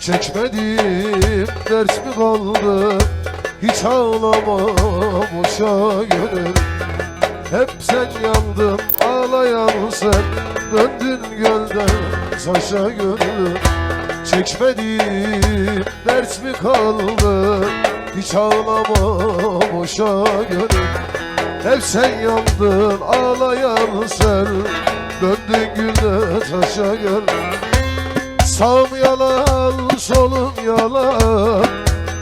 Çekmedim ders mi kaldı? Hiç ağlama boşa gönül Hep sen yandın ağlayan sen. Döndün gölden taşa gönül Çekmedim ders mi kaldı? Hiç ağlama boşa gönül Hep sen yandın ağlayan sen. Döndün gülde taşa gönül Sağım yalan, solum yalan.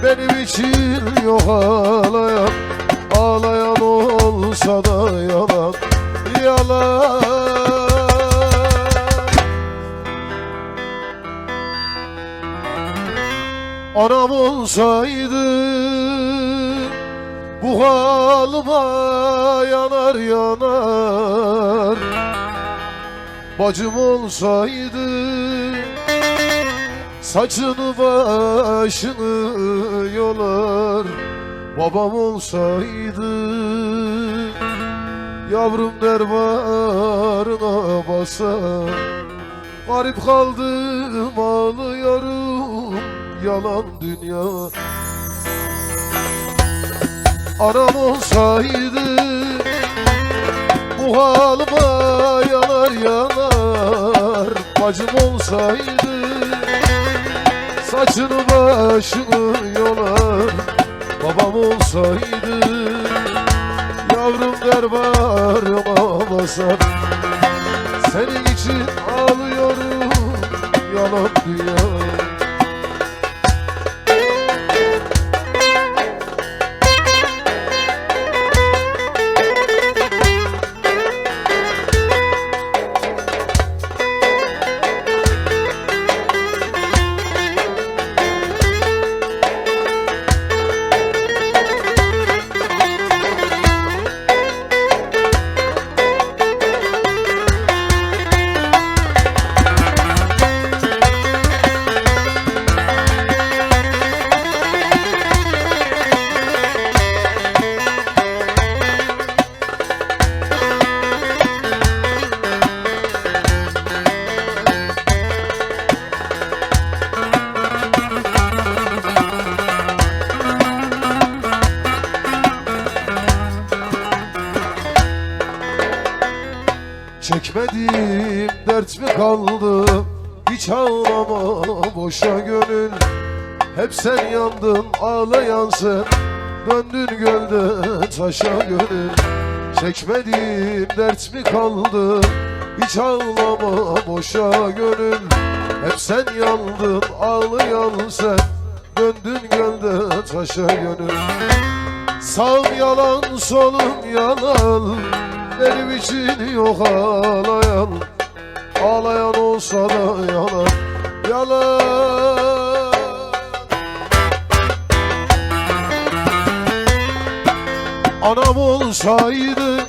Benim için yok ağlayan. Ağlayan olsa da yalan. Yalan. Anam olsaydı Bu halıma yanar yanar. Bacım olsaydı Saçını başını yolar. Babam olsaydı Yavrum dermanına basar Garip kaldım ağlıyorum Yalan dünya. Anam olsaydı Bu halıma yanar yanar. Bacım olsaydı Saçını başını yolar Babam olsaydı Yavrum der bağrıma basar Senin için ağlıyorum Yalan dünya Çekmedim dert mi kaldı? Hiç ağlama boşa gönül. Hep sen yandın ağlayan sen Döndün gölde taşa gönül. Çekmedim dert mi kaldı? Hiç ağlama boşa gönül. Hep sen yandın ağlayan sen Döndün gölde taşa gönül. Sağım yalan solum yalan Benim için yok ağlayan Ağlayan olsa da yalan Yalan. Anam olsaydı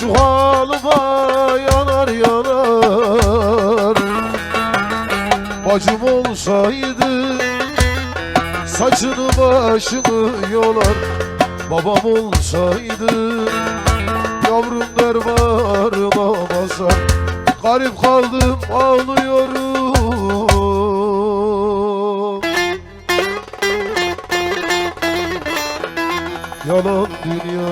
Şu halıma yanar yanar. Bacım olsaydı Saçını başını yolar Babam olsaydı Yavrum dermanıma basar Garip kaldım ağlıyorum. Yalan dünya